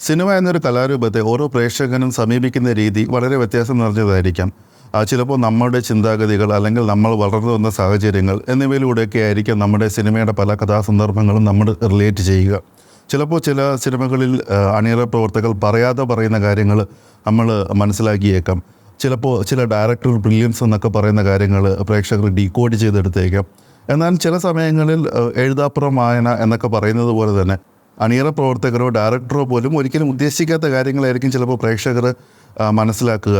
Cinema എന്നൊരു കലാരൂപത്തെ ഓരോ പ്രേക്ഷകനും സമീപിക്കുന്ന രീതി വളരെ വ്യത്യാസം നിറഞ്ഞതായിരിക്കാം. ചിലപ്പോൾ നമ്മുടെ ചിന്താഗതികൾ അല്ലെങ്കിൽ നമ്മൾ വളർന്നു വന്ന സാഹചര്യങ്ങൾ എന്നിവയിലൂടെയൊക്കെ ആയിരിക്കും നമ്മുടെ സിനിമയുടെ പല കഥാസന്ദർഭങ്ങളും നമ്മൾ റിലേറ്റ് ചെയ്യുക. ചിലപ്പോൾ ചില സിനിമകളിൽ അണിയറ പ്രവർത്തകർ പറയാതെ പറയുന്ന കാര്യങ്ങൾ നമ്മൾ മനസ്സിലാക്കിയേക്കാം. ചിലപ്പോൾ ചില ഡയറക്ടർ ബ്രില്യൻസ് എന്നൊക്കെ പറയുന്ന കാര്യങ്ങൾ പ്രേക്ഷകർ ഡീകോഡ് ചെയ്തെടുത്തേക്കാം. എന്നാൽ ചില സമയങ്ങളിൽ എഴുതാപ്പുറം വായന എന്നൊക്കെ പറയുന്നത് പോലെ തന്നെ അണിയറ പ്രവർത്തകരോ ഡയറക്ടറോ പോലും ഒരിക്കലും ഉദ്ദേശിക്കാത്ത കാര്യങ്ങളായിരിക്കും ചിലപ്പോൾ പ്രേക്ഷകർ മനസ്സിലാക്കുക.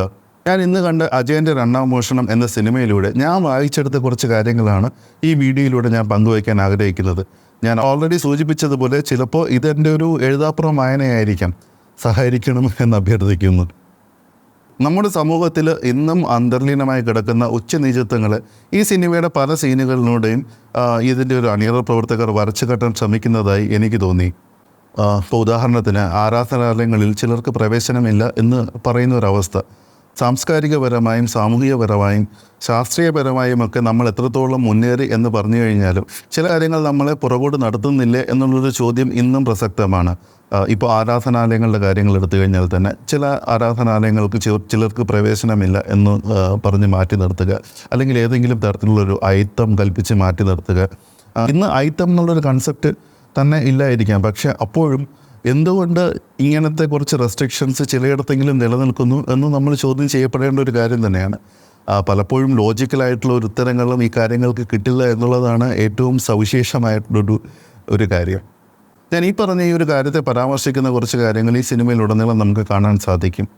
ഞാൻ ഇന്ന് കണ്ട അജയന്റെ രണ്ടാം മോഷണം എന്ന സിനിമയിലൂടെ ഞാൻ വായിച്ചെടുത്ത കുറച്ച് കാര്യങ്ങളാണ് ഈ വീഡിയോയിലൂടെ ഞാൻ പങ്കുവയ്ക്കാൻ ആഗ്രഹിക്കുന്നത്. ഞാൻ ഓൾറെഡി സൂചിപ്പിച്ചതുപോലെ ചിലപ്പോൾ ഇതെന്റെ ഒരു എഴുതാപ്പുറം വായനയായിരിക്കാം. സഹകരിക്കണം എന്ന് അഭ്യർത്ഥിക്കുന്നു. നമ്മുടെ സമൂഹത്തിൽ ഇന്നും അന്തർലീനമായി കിടക്കുന്ന ഉച്ചനീചത്വങ്ങൾ ഈ സിനിമയുടെ പല സീനുകളിലൂടെയും ഇതിന്റെ ഒരു അണിയറ പ്രവർത്തകർ വരച്ചു കെട്ടാൻ ശ്രമിക്കുന്നതായി എനിക്ക് തോന്നി. ഇപ്പോൾ ഉദാഹരണത്തിന് ആരാധനാലയങ്ങളിൽ ചിലർക്ക് പ്രവേശനമില്ല എന്ന് പറയുന്ന ഒരവസ്ഥ സാംസ്കാരികപരമായും സാമൂഹികപരമായും ശാസ്ത്രീയപരമായും ഒക്കെ നമ്മൾ എത്രത്തോളം മുന്നേറി എന്ന് പറഞ്ഞു കഴിഞ്ഞാലും ചില കാര്യങ്ങൾ നമ്മളെ പുറകോട്ട് നടത്തുന്നില്ലേ എന്നുള്ളൊരു ചോദ്യം ഇന്നും പ്രസക്തമാണ്. ഇപ്പോൾ ആരാധനാലയങ്ങളുടെ കാര്യങ്ങൾ എടുത്തു കഴിഞ്ഞാൽ തന്നെ ചില ആരാധനാലയങ്ങൾക്ക് ചിലർക്ക് പ്രവേശനമില്ല എന്ന് പറഞ്ഞ് മാറ്റി നിർത്തുക. അല്ലെങ്കിൽ ഏതെങ്കിലും തരത്തിലുള്ളൊരു ഐത്തം കൽപ്പിച്ച് മാറ്റി നിർത്തുക. ഇന്ന് ഐത്തം എന്നുള്ളൊരു കൺസെപ്റ്റ് തന്നെ ഇല്ലായിരിക്കാം. പക്ഷെ അപ്പോഴും എന്തുകൊണ്ട് ഇങ്ങനത്തെ കുറച്ച് റെസ്ട്രിക്ഷൻസ് ചിലയിടത്തെങ്കിലും നിലനിൽക്കുന്നു എന്ന് നമ്മൾ ചോദ്യം ചെയ്യപ്പെടേണ്ട ഒരു കാര്യം തന്നെയാണ്. പലപ്പോഴും ലോജിക്കലായിട്ടുള്ള ഒരു ഉത്തരങ്ങളും ഈ കാര്യങ്ങൾക്ക് കിട്ടില്ല എന്നുള്ളതാണ് ഏറ്റവും സവിശേഷമായിട്ടുള്ളൊരു ഒരു കാര്യം. ഞാൻ ഈ പറഞ്ഞ ഈ ഒരു കാര്യത്തെ പരാമർശിക്കുന്ന കുറച്ച് കാര്യങ്ങൾ ഈ സിനിമയിലുടനീളം നമുക്ക് കാണാൻ സാധിക്കും.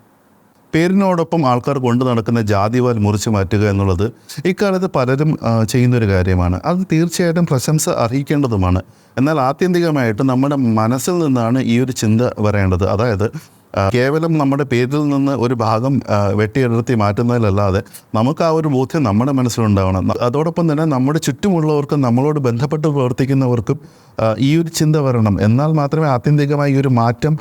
പേരിനോടൊപ്പം ആൾക്കാർ കൊണ്ടു നടക്കുന്ന ജാതിവാൽ മുറിച്ചു മാറ്റുക എന്നുള്ളത് ഇക്കാലത്ത് പലരും ചെയ്യുന്നൊരു കാര്യമാണ്. അത് തീർച്ചയായിട്ടും പ്രശംസ അർഹിക്കേണ്ടതുമാണ്. എന്നാൽ ആത്യന്തികമായിട്ട് നമ്മുടെ മനസ്സിൽ നിന്നാണ് ഈ ഒരു ചിന്ത വരേണ്ടത്. അതായത് കേവലം നമ്മുടെ പേരിൽ നിന്ന് ഒരു ഭാഗം വെട്ടിയെടുത്തി മാറ്റുന്നതിലല്ലാതെ നമുക്ക് ആ ഒരു ബോധ്യം നമ്മുടെ മനസ്സിലുണ്ടാവണം. അതോടൊപ്പം തന്നെ നമ്മുടെ ചുറ്റുമുള്ളവർക്കും നമ്മളോട് ബന്ധപ്പെട്ട് പ്രവർത്തിക്കുന്നവർക്കും ഈ ഒരു ചിന്ത വരണം. എന്നാൽ മാത്രമേ ആത്യന്തികമായി ഈ ഒരു മാറ്റം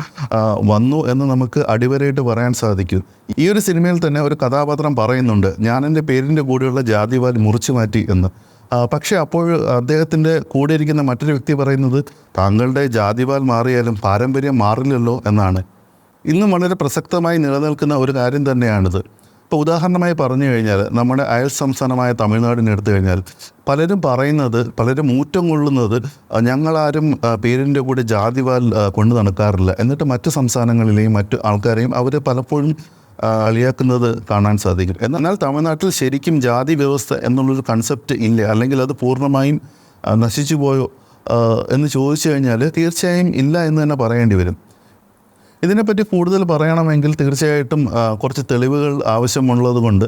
വന്നു എന്ന് നമുക്ക് അടിവരയിട്ട് പറയാൻ സാധിക്കൂ. ഈ ഒരു സിനിമയിൽ തന്നെ ഒരു കഥാപാത്രം പറയുന്നുണ്ട് ഞാൻ എന്റെ പേരിന്റെ കൂടെയുള്ള ജാതിവാൽ മുറിച്ചു മാറ്റി എന്ന്. പക്ഷേ അപ്പോൾ അദ്ദേഹത്തിന്റെ കൂടെ ഇരിക്കുന്ന മറ്റൊരു വ്യക്തി പറയുന്നത് താങ്കളുടെ ജാതിവാൽ മാറിയാലും പാരമ്പര്യം മാറില്ലല്ലോ എന്നാണ്. ഇന്നും വളരെ പ്രസക്തമായി നിലനിൽക്കുന്ന ഒരു കാര്യം തന്നെയാണിത്. ഇപ്പോൾ ഉദാഹരണമായി പറഞ്ഞു കഴിഞ്ഞാൽ നമ്മുടെ അയൽ സംസ്ഥാനമായ തമിഴ്നാടിനെ എടുത്തു കഴിഞ്ഞാൽ പലരും പറയുന്നത് പലരും ഊറ്റം കൊള്ളുന്നത് ഞങ്ങളാരും പേരിന്റെ കൂടെ ജാതിവാൽ കൊണ്ടു നടക്കാറില്ല. എന്നിട്ട് മറ്റു സംസ്ഥാനങ്ങളിലെയും മറ്റു ആൾക്കാരെയും അവർ പലപ്പോഴും അളിയാക്കുന്നത് കാണാൻ സാധിക്കും. എന്നാൽ തമിഴ്നാട്ടിൽ ശരിക്കും ജാതി വ്യവസ്ഥ എന്നുള്ളൊരു കൺസെപ്റ്റ് ഇല്ല? അല്ലെങ്കിൽ അത് പൂർണമായും നശിച്ചു പോയോ? എന്ന് ചോദിച്ചു കഴിഞ്ഞാൽ തീർച്ചയായും ഇല്ല എന്ന് തന്നെ പറയേണ്ടി വരും. ഇതിനെപ്പറ്റി കൂടുതൽ പറയണമെങ്കിൽ തീർച്ചയായിട്ടും കുറച്ച് തെളിവുകൾ ആവശ്യമുള്ളത് കൊണ്ട്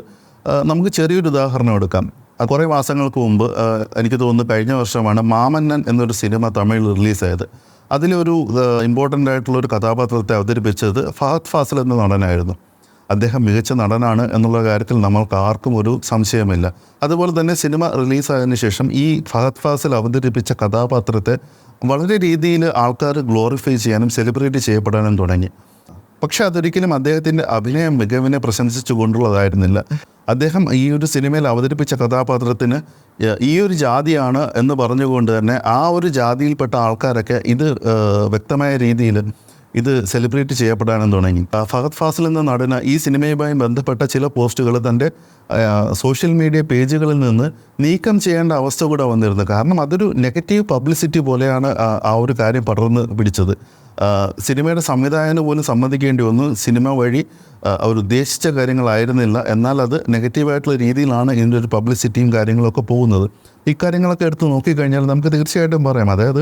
നമുക്ക് ചെറിയൊരു ഉദാഹരണം എടുക്കാം. കുറേ മാസങ്ങൾക്ക് മുമ്പ് എനിക്ക് തോന്നുന്നു കഴിഞ്ഞ വർഷമാണ് മാമന്നൻ എന്നൊരു സിനിമ തമിഴിൽ റിലീസായത്. അതിലൊരു ഇമ്പോർട്ടന്റ് ആയിട്ടുള്ള ഒരു കഥാപാത്രത്തെ അവതരിപ്പിച്ചത് ഫഹദ് ഫാസിൽ എന്ന നടനായിരുന്നു. അദ്ദേഹം മികച്ച നടനാണ് എന്നുള്ള കാര്യത്തിൽ നമ്മൾക്ക് ആർക്കും ഒരു സംശയമില്ല. അതുപോലെ തന്നെ സിനിമ റിലീസായതിനു ശേഷം ഈ ഫഹദ് ഫാസിൽ അവതരിപ്പിച്ച കഥാപാത്രത്തെ വളരെ രീതിയിൽ ആൾക്കാർ ഗ്ലോറിഫൈ ചെയ്യാനും സെലിബ്രേറ്റ് ചെയ്യപ്പെടാനും തുടങ്ങി. പക്ഷെ അതൊരിക്കലും അദ്ദേഹത്തിന്റെ അഭിനയ മികവിനെ പ്രശംസിച്ചുകൊണ്ടുള്ളതായിരുന്നില്ല അദ്ദേഹം ഈ ഒരു സിനിമയിൽ അവതരിപ്പിച്ച കഥാപാത്രത്തിന് ഈ ഒരു ജാതിയാണ് എന്ന് പറഞ്ഞുകൊണ്ട് തന്നെ ആ ഒരു ജാതിയിൽപ്പെട്ട ആൾക്കാരൊക്കെ ഇത് വ്യക്തമായ രീതിയിൽ ഇത് സെലിബ്രേറ്റ് ചെയ്യപ്പെടാനെന്ന് തുടങ്ങി. ഫഹദ് ഫാസിൽ എന്ന നടന് ഈ സിനിമയുമായി ബന്ധപ്പെട്ട ചില പോസ്റ്റുകൾ തന്റെ സോഷ്യൽ മീഡിയ പേജുകളിൽ നിന്ന് നീക്കം ചെയ്യേണ്ട അവസ്ഥ കൂടെ വന്നിരുന്നു. കാരണം അതൊരു നെഗറ്റീവ് പബ്ലിസിറ്റി പോലെയാണ് ആ, ഒരു കാര്യം പടർന്ന് പിടിച്ചത്. സിനിമയുടെ സംവിധായകന് പോലും സമ്മതിക്കേണ്ടി വന്നു. സിനിമ വഴി അവർ ഉദ്ദേശിച്ച കാര്യങ്ങളായിരുന്നില്ല. എന്നാൽ അത് നെഗറ്റീവായിട്ടുള്ള രീതിയിലാണ് ഇതിന്റെ ഒരു പബ്ലിസിറ്റിയും കാര്യങ്ങളൊക്കെ പോകുന്നത്. ഇക്കാര്യങ്ങളൊക്കെ എടുത്ത് നോക്കിക്കഴിഞ്ഞാൽ നമുക്ക് തീർച്ചയായിട്ടും പറയാം. അതായത്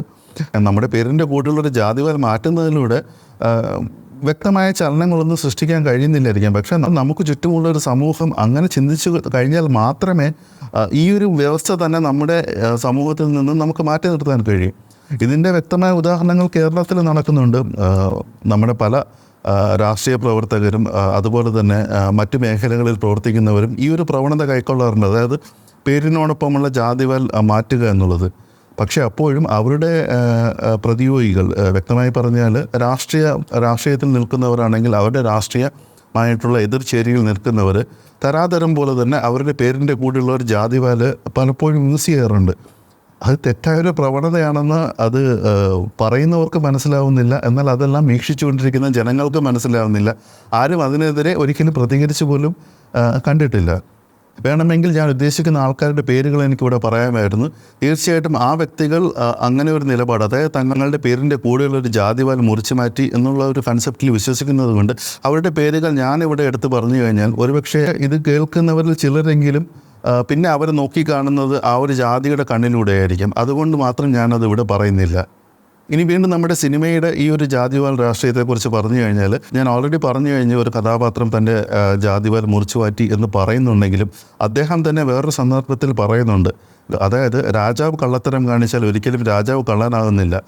നമ്മുടെ പേരിന്റെ കൂട്ടിലുള്ളൊരു ജാതിവാൽ മാറ്റുന്നതിലൂടെ വ്യക്തമായ ചലനങ്ങളൊന്നും സൃഷ്ടിക്കാൻ കഴിയുന്നില്ലായിരിക്കാം. പക്ഷേ നമുക്ക് ചുറ്റുമുള്ള ഒരു സമൂഹം അങ്ങനെ ചിന്തിച്ചു കഴിഞ്ഞാൽ മാത്രമേ ഈ ഒരു വ്യവസ്ഥ തന്നെ നമ്മുടെ സമൂഹത്തിൽ നിന്നും നമുക്ക് മാറ്റി നിർത്താൻ കഴിയും. ഇതിന്റെ വ്യക്തമായ ഉദാഹരണങ്ങൾ കേരളത്തിൽ നടക്കുന്നുണ്ട്. നമ്മുടെ പല രാഷ്ട്രീയ പ്രവർത്തകരും അതുപോലെ തന്നെ മറ്റു മേഖലകളിൽ പ്രവർത്തിക്കുന്നവരും ഈ ഒരു പ്രവണത കൈക്കൊള്ളാറുണ്ട്. അതായത് പേരിനോടൊപ്പമുള്ള ജാതിവൽ മാറ്റുക എന്നുള്ളത്. പക്ഷേ അപ്പോഴും അവരുടെ പ്രതിയോഗികൾ വ്യക്തമായി പറഞ്ഞാൽ രാഷ്ട്രീയ രാഷ്ട്രീയത്തിൽ നിൽക്കുന്നവരാണെങ്കിൽ അവരുടെ രാഷ്ട്രീയമായിട്ടുള്ള എതിർചേരിയിൽ നിൽക്കുന്നവർ തരാതരം പോലെ തന്നെ അവരുടെ പേരിന്റെ കൂടെയുള്ള ഒരു ജാതിവാൽ പലപ്പോഴും യൂസ് ചെയ്യാറുണ്ട്. അത് തെറ്റായൊരു പ്രവണതയാണെന്ന് അത് പറയുന്നവർക്ക് മനസ്സിലാവുന്നില്ല. എന്നാൽ അതെല്ലാം വീക്ഷിച്ചുകൊണ്ടിരിക്കുന്ന ജനങ്ങൾക്ക് മനസ്സിലാവുന്നില്ല. ആരും അതിനെതിരെ ഒരിക്കലും പ്രതികരിച്ചു പോലും കണ്ടിട്ടില്ല. വേണമെങ്കിൽ ഞാൻ ഉദ്ദേശിക്കുന്ന ആൾക്കാരുടെ പേരുകൾ എനിക്കിവിടെ പറയാമായിരുന്നു. തീർച്ചയായിട്ടും ആ വ്യക്തികൾ അങ്ങനെ ഒരു നിലപാട് അതായത് തങ്ങളുടെ പേരിന്റെ കൂടെയുള്ള ഒരു ജാതിവാൽ മുറിച്ചു മാറ്റി എന്നുള്ള ഒരു കൺസെപ്റ്റിൽ വിശ്വസിക്കുന്നത് കൊണ്ട് അവരുടെ പേരുകൾ ഞാനിവിടെ എടുത്ത് പറഞ്ഞു കഴിഞ്ഞാൽ ഒരുപക്ഷെ ഇത് കേൾക്കുന്നവരിൽ ചിലരെങ്കിലും പിന്നെ അവർ നോക്കിക്കാണുന്നത് ആ ഒരു ജാതിയുടെ കണ്ണിലൂടെ ആയിരിക്കും. അതുകൊണ്ട് മാത്രം ഞാനത് ഇവിടെ പറയുന്നില്ല. ഇനി വീണ്ടും നമ്മുടെ സിനിമയുടെ ഈ ഒരു ജാതിവാൽ രാഷ്ട്രീയത്തെക്കുറിച്ച് പറഞ്ഞു കഴിഞ്ഞാൽ ഞാൻ ഓൾറെഡി പറഞ്ഞു കഴിഞ്ഞ ഒരു കഥാപാത്രം തന്റെ ജാതിവാൽ മുറിച്ചു മാറ്റി എന്ന് പറയുന്നുണ്ടെങ്കിലും അദ്ദേഹം തന്നെ വേറൊരു സന്ദർഭത്തിൽ പറയുന്നുണ്ട്. അതായത് രാജാവ് കള്ളത്തരം കാണിച്ചാൽ ഒരിക്കലും രാജാവ് കള്ളനാകുന്നില്ല.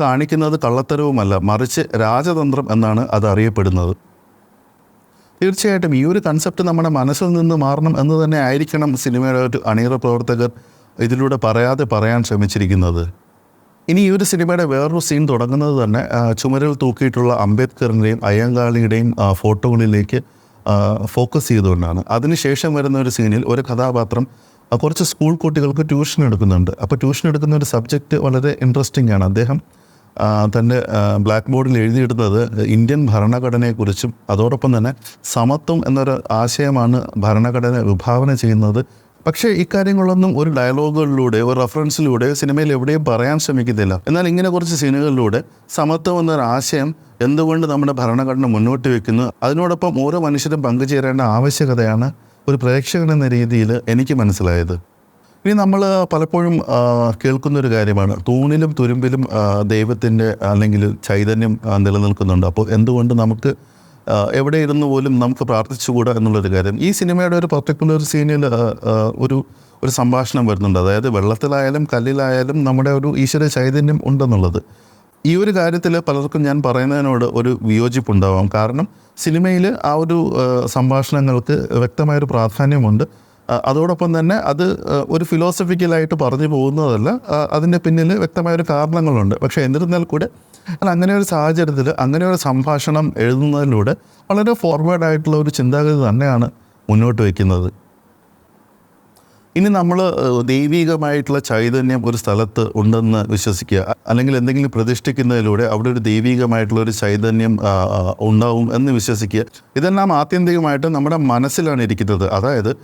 കാണിക്കുന്നത് കള്ളത്തരവുമല്ല മറിച്ച് രാജതന്ത്രം എന്നാണ് അത് അറിയപ്പെടുന്നത്. തീർച്ചയായിട്ടും ഈ ഒരു കൺസെപ്റ്റ് നമ്മുടെ മനസ്സിൽ നിന്ന് മാറണം എന്ന് തന്നെ ആയിരിക്കണം സിനിമയുടെ അണിയറ പ്രവർത്തകർ ഇതിലൂടെ പറയാതെ പറയാൻ ശ്രമിച്ചിരിക്കുന്നത്. ഇനി ഈ ഒരു സിനിമയുടെ വേറൊരു സീൻ തുടങ്ങുന്നത് തന്നെ ചുമരിൽ തൂക്കിയിട്ടുള്ള അംബേദ്കറിന്റെയും അയ്യങ്കാളിയുടെയും ഫോട്ടോകളിലേക്ക് ഫോക്കസ് ചെയ്തുകൊണ്ടാണ്. അതിനുശേഷം വരുന്ന ഒരു സീനിൽ ഒരു കഥാപാത്രം കുറച്ച് സ്കൂൾ കുട്ടികൾക്ക് ട്യൂഷൻ എടുക്കുന്നുണ്ട്. അപ്പോൾ ട്യൂഷൻ എടുക്കുന്ന ഒരു സബ്ജക്റ്റ് വളരെ ഇൻട്രസ്റ്റിംഗ് ആണ്. അദ്ദേഹം തന്റെ ബ്ലാക്ക് ബോർഡിൽ എഴുതിയിടുന്നത് ഇന്ത്യൻ ഭരണഘടനയെക്കുറിച്ചും അതോടൊപ്പം തന്നെ സമത്വം എന്നൊരു ആശയമാണ് ഭരണഘടന വിഭാവന ചെയ്യുന്നത്. പക്ഷേ ഇക്കാര്യങ്ങളൊന്നും ഒരു ഡയലോഗുകളിലൂടെ ഒരു റെഫറൻസിലൂടെ സിനിമയിൽ എവിടെയും പറയാൻ ശ്രമിക്കുന്നില്ല എന്നാൽ ഇങ്ങനെ കുറച്ച് സീനുകളിലൂടെ സമത്വം എന്നൊരു ആശയം എന്തുകൊണ്ട് നമ്മുടെ ഭരണഘടന മുന്നോട്ട് വെക്കുന്നു? അതിനോടൊപ്പം ഓരോ മനുഷ്യരും പങ്കുചേരേണ്ട ആവശ്യകതയാണ് ഒരു പ്രേക്ഷകൻ എന്ന രീതിയിൽ എനിക്ക് മനസ്സിലായത്. ഇനി നമ്മൾ പലപ്പോഴും കേൾക്കുന്നൊരു കാര്യമാണ്. തൂണിലും തുരുമ്പിലും ദൈവത്തിന്റെ അല്ലെങ്കിൽ ചൈതന്യം നിലനിൽക്കുന്നുണ്ട്. അപ്പോൾ എന്തുകൊണ്ട് നമുക്ക് എവിടെ ഇരുന്ന് പോലും നമുക്ക് പ്രാർത്ഥിച്ചുകൂടാ എന്നുള്ളൊരു കാര്യം. ഈ സിനിമയുടെ ഒരു പർട്ടിക്കുലർ സീനിൽ ഒരു ഒരു സംഭാഷണം വരുന്നുണ്ട്. അതായത് വെള്ളത്തിലായാലും കല്ലിലായാലും നമ്മുടെ ഒരു ഈശ്വര ചൈതന്യം ഉണ്ടെന്നുള്ളത്. ഈ ഒരു കാര്യത്തിൽ പലർക്കും ഞാൻ പറയുന്നതിനോട് ഒരു വിയോജിപ്പുണ്ടാവാം. കാരണം സിനിമയിൽ ആ ഒരു സംഭാഷണങ്ങൾക്ക് വ്യക്തമായൊരു പ്രാധാന്യമുണ്ട്. അതോടൊപ്പം തന്നെ അത് ഒരു ഫിലോസഫിക്കലായിട്ട് പറഞ്ഞു പോകുന്നതല്ല. അതിന്റെ പിന്നിൽ വ്യക്തമായ ഒരു കാരണങ്ങളുണ്ട്. പക്ഷേ എന്നിരുന്നാൽ കൂടെ അല്ല അങ്ങനെ ഒരു സാഹചര്യത്തിൽ അങ്ങനെ ഒരു സംഭാഷണം എഴുതുന്നതിലൂടെ വളരെ ഫോർവേഡ് ആയിട്ടുള്ള ഒരു ചിന്താഗതി തന്നെയാണ് മുന്നോട്ട് വയ്ക്കുന്നത്. ഇനി നമ്മൾ ദൈവികമായിട്ടുള്ള ചൈതന്യം ഒരു സ്ഥലത്ത് ഉണ്ടെന്ന് വിശ്വസിക്കുക. അല്ലെങ്കിൽ എന്തെങ്കിലും പ്രതിഷ്ഠിക്കുന്നതിലൂടെ അവിടെ ഒരു ദൈവികമായിട്ടുള്ള ഒരു ചൈതന്യം ഉണ്ടാവും എന്ന് വിശ്വസിക്കുക. ഇതെല്ലാം ആത്യന്തികമായിട്ട് നമ്മുടെ മനസ്സിലാണ് ഇരിക്കുന്നത്. അതായത്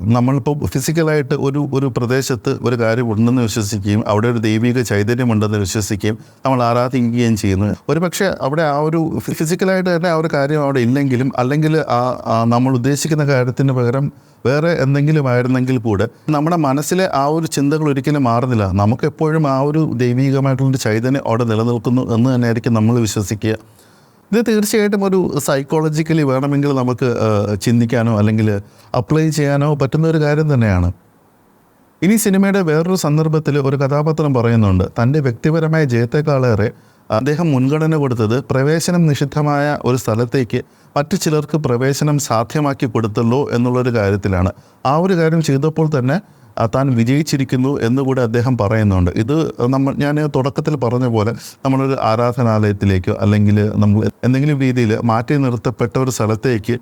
നമ്മളിപ്പോൾ ഫിസിക്കലായിട്ട് ഒരു ഒരു പ്രദേശത്ത് ഒരു കാര്യം ഉണ്ടെന്ന് വിശ്വസിക്കുകയും അവിടെ ഒരു ദൈവിക ചൈതന്യമുണ്ടെന്ന് വിശ്വസിക്കുകയും നമ്മൾ ആരാധിക്കുകയും ചെയ്യുന്നു. ഒരു പക്ഷേ അവിടെ ആ ഒരു ഫിസിക്കലായിട്ട് തന്നെ ആ ഒരു കാര്യം അവിടെ ഇല്ലെങ്കിലും അല്ലെങ്കിൽ ആ നമ്മൾ ഉദ്ദേശിക്കുന്ന കാര്യത്തിന് പകരം വേറെ എന്തെങ്കിലും ആയിരുന്നെങ്കിൽ കൂടെ നമ്മുടെ മനസ്സിലെ ആ ഒരു ചിന്തകൾ ഒരിക്കലും മാറുന്നില്ല. നമുക്കെപ്പോഴും ആ ഒരു ദൈവികമായിട്ടുള്ളൊരു ചൈതന്യം അവിടെ നിലനിൽക്കുന്നു എന്ന് തന്നെയായിരിക്കും നമ്മൾ വിശ്വസിക്കുക. ഇത് തീർച്ചയായിട്ടും ഒരു സൈക്കോളജിക്കലി വേണമെങ്കിൽ നമുക്ക് ചിന്തിക്കാനോ അല്ലെങ്കിൽ അപ്ലൈ ചെയ്യാനോ പറ്റുന്ന ഒരു കാര്യം തന്നെയാണ്. ഇനി സിനിമയുടെ വേറൊരു സന്ദർഭത്തിൽ ഒരു കഥാപാത്രം പറയുന്നുണ്ട്. തന്റെ വ്യക്തിപരമായ ജയത്തെക്കാളേറെ അദ്ദേഹം മുൻഗണന കൊടുത്തത് പ്രവേശനം നിഷിദ്ധമായ ഒരു സ്ഥലത്തേക്ക് മറ്റു ചിലർക്ക് പ്രവേശനം സാധ്യമാക്കി കൊടുത്തല്ലോ എന്നുള്ളൊരു കാര്യത്തിലാണ്. ആ ഒരു കാര്യം ചെയ്തപ്പോൾ തന്നെ താൻ വിജയിച്ചിരിക്കുന്നു എന്നുകൂടെ അദ്ദേഹം പറയുന്നുണ്ട്. ഇത് നമ്മൾ ഞാൻ തുടക്കത്തിൽ പറഞ്ഞ പോലെ നമ്മളൊരു ആരാധനാലയത്തിലേക്കോ അല്ലെങ്കിൽ നമ്മൾ എന്തെങ്കിലും രീതിയിൽ മാറ്റി നിർത്തപ്പെട്ട ഒരു സ്ഥലത്തേക്ക്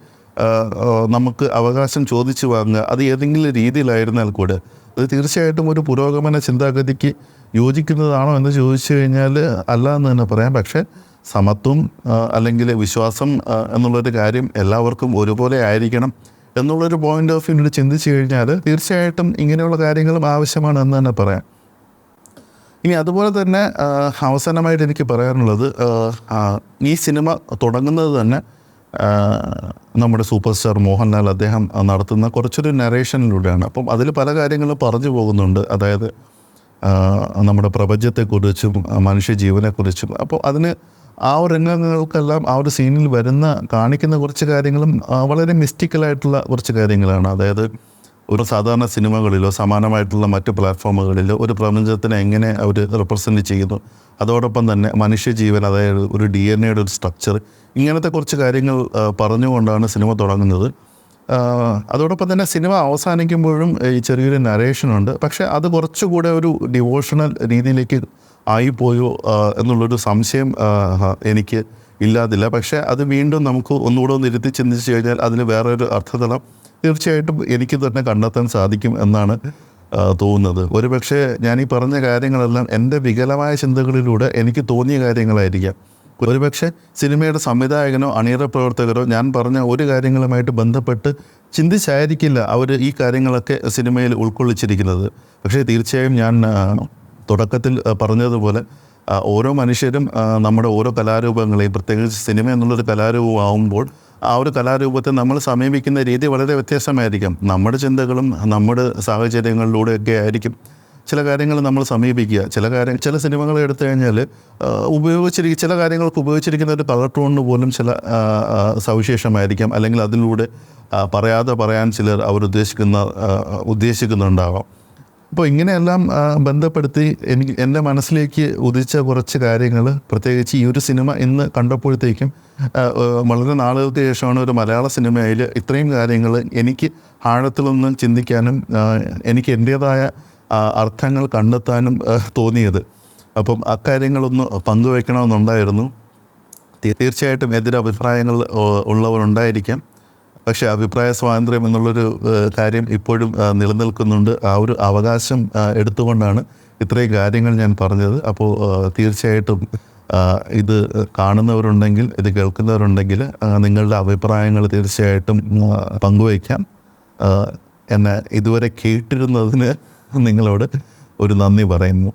നമുക്ക് അവകാശം ചോദിച്ചു വാങ്ങുക അത് ഏതെങ്കിലും രീതിയിലായിരുന്നാൽ കൂടെ അത് തീർച്ചയായിട്ടും ഒരു പുരോഗമന ചിന്താഗതിക്ക് യോജിക്കുന്നതാണോ എന്ന് ചോദിച്ചു കഴിഞ്ഞാൽ അല്ല എന്ന് തന്നെ പറയാം. പക്ഷേ സമത്വം അല്ലെങ്കിൽ വിശ്വാസം എന്നുള്ളൊരു കാര്യം എല്ലാവർക്കും ഒരുപോലെ ആയിരിക്കണം. എന്നുള്ളൊരു പോയിന്റ് ഓഫ് വ്യൂവിൽ ചിന്തിച്ചു കഴിഞ്ഞാൽ തീർച്ചയായിട്ടും ഇങ്ങനെയുള്ള കാര്യങ്ങളും ആവശ്യമാണ് എന്ന് തന്നെ പറയാം. ഇനി അതുപോലെ തന്നെ അവസാനമായിട്ട് എനിക്ക് പറയാനുള്ളത് ഈ സിനിമ തുടങ്ങുന്നത് തന്നെ നമ്മുടെ സൂപ്പർ സ്റ്റാർ മോഹൻലാൽ അദ്ദേഹം നടത്തുന്ന കുറച്ചൊരു നറേഷനിലൂടെയാണ് അപ്പം അതിൽ പല കാര്യങ്ങളും പറഞ്ഞു പോകുന്നുണ്ട്. അതായത് നമ്മുടെ പ്രപഞ്ചത്തെക്കുറിച്ചും മനുഷ്യ മനുഷ്യജീവനെക്കുറിച്ചും അപ്പോൾ അതിന് ആ ഒരു രംഗങ്ങൾക്കെല്ലാം ആ ഒരു സീനിൽ വരുന്ന കാണിക്കുന്ന കുറച്ച് കാര്യങ്ങളും വളരെ മിസ്റ്റിക്കലായിട്ടുള്ള കുറച്ച് കാര്യങ്ങളാണ്. അതായത് ഒരു സാധാരണ സിനിമകളിലോ സമാനമായിട്ടുള്ള മറ്റ് പ്ലാറ്റ്ഫോമുകളിലോ ഒരു പ്രപഞ്ചത്തിനെ എങ്ങനെ അവർ റെപ്രസെന്റ് ചെയ്യുന്നു അതോടൊപ്പം തന്നെ മനുഷ്യജീവൻ അതായത് ഒരു ഡി എൻ എയുടെ ഒരു സ്ട്രക്ചർ ഇങ്ങനത്തെ കുറച്ച് കാര്യങ്ങൾ പറഞ്ഞുകൊണ്ടാണ് സിനിമ തുടങ്ങുന്നത്. അതോടൊപ്പം തന്നെ സിനിമ അവസാനിക്കുമ്പോഴും ഈ ചെറിയൊരു നരേഷനുണ്ട് പക്ഷേ അത് കുറച്ചുകൂടെ ഒരു ഡിവോഷണൽ രീതിയിലേക്ക് ആയിപ്പോയോ എന്നുള്ളൊരു സംശയം എനിക്ക് ഇല്ലാതില്ല. പക്ഷേ അത് വീണ്ടും നമുക്ക് ഒന്നുകൂടെ ഒന്ന് ഇരുത്തി ചിന്തിച്ചു കഴിഞ്ഞാൽ അതിന് വേറെ ഒരു അർത്ഥതലം തീർച്ചയായിട്ടും എനിക്ക് തന്നെ കണ്ടെത്താൻ സാധിക്കും എന്നാണ് തോന്നുന്നത് തോന്നുന്നത്. ഒരുപക്ഷെ ഞാൻ ഈ പറഞ്ഞ കാര്യങ്ങളെല്ലാം എന്റെ വികലമായ ചിന്തകളിലൂടെ എനിക്ക് തോന്നിയ കാര്യങ്ങളായിരിക്കാം. ഒരുപക്ഷെ സിനിമയുടെ സംവിധായകനോ അണിയറ പ്രവർത്തകരോ ഞാൻ പറഞ്ഞ ഒരു കാര്യങ്ങളുമായിട്ട് ബന്ധപ്പെട്ട് ചിന്തിച്ചായിരിക്കില്ല അവർ ഈ കാര്യങ്ങളൊക്കെ സിനിമയിൽ ഉൾക്കൊള്ളിച്ചിരിക്കുന്നത്. പക്ഷേ തീർച്ചയായും ഞാൻ തുടക്കത്തിൽ പറഞ്ഞതുപോലെ ഓരോ മനുഷ്യരും നമ്മുടെ ഓരോ കലാരൂപങ്ങളെയും പ്രത്യേകിച്ച് സിനിമ എന്നുള്ളൊരു കലാരൂപമാവുമ്പോൾ ആ ഒരു കലാരൂപത്തെ നമ്മൾ സമീപിക്കുന്ന രീതി വളരെ വ്യത്യസ്തമായിരിക്കും. നമ്മുടെ ചിന്തകളും നമ്മുടെ സാഹചര്യങ്ങളിലൂടെയൊക്കെ ആയിരിക്കും ചില കാര്യങ്ങൾ നമ്മൾ സമീപിക്കുക. ചില കാര്യങ്ങൾ ചില സിനിമകൾ എടുത്തു കഴിഞ്ഞാൽ ഉപയോഗിച്ചിരിക്കുക ചില കാര്യങ്ങൾക്ക് ഉപയോഗിച്ചിരിക്കുന്ന ഒരു കളർ ടോണിന് പോലും ചില സവിശേഷമായിരിക്കാം. അല്ലെങ്കിൽ അതിലൂടെ പറയാതെ പറയാൻ ചിലർ ആ, ഉദ്ദേശിക്കുന്നുണ്ടാവാം. അപ്പോൾ ഇങ്ങനെയെല്ലാം ബന്ധപ്പെടുത്തി എനിക്ക് എന്റെ മനസ്സിലേക്ക് ഉദിച്ച കുറച്ച് കാര്യങ്ങൾ പ്രത്യേകിച്ച് ഈ ഒരു സിനിമ ഇന്ന് കണ്ടപ്പോഴത്തേക്കും വളരെ നാളുകൾക്ക് ശേഷമാണ് ഒരു മലയാള സിനിമയിൽ ഇത്രയും കാര്യങ്ങൾ എനിക്ക് ആഴത്തിലൊന്നും ചിന്തിക്കാനും എനിക്ക് എന്റേതായ അർത്ഥങ്ങൾ കണ്ടെത്താനും തോന്നിയത്. അപ്പം അക്കാര്യങ്ങളൊന്ന് പങ്കുവയ്ക്കണമെന്നുണ്ടായിരുന്നു തീർച്ചയായിട്ടും എതിരഭിപ്രായങ്ങൾ ഉള്ളവരുണ്ടായിരിക്കാം. പക്ഷേ അഭിപ്രായ സ്വാതന്ത്ര്യം എന്നുള്ളൊരു കാര്യം ഇപ്പോഴും നിലനിൽക്കുന്നുണ്ട്. ആ ഒരു അവകാശം എടുത്തുകൊണ്ടാണ് ഇത്രയും കാര്യങ്ങൾ ഞാൻ പറഞ്ഞത്. അപ്പോൾ തീർച്ചയായിട്ടും ഇത് കാണുന്നവരുണ്ടെങ്കിൽ ഇത് കേൾക്കുന്നവരുണ്ടെങ്കിൽ നിങ്ങളുടെ അഭിപ്രായങ്ങൾ തീർച്ചയായിട്ടും പങ്കുവയ്ക്കാം. എന്നാൽ എന്നെ ഇതുവരെ കേട്ടിരുന്നതിന് നിങ്ങളോട് ഒരു നന്ദി പറയുന്നു.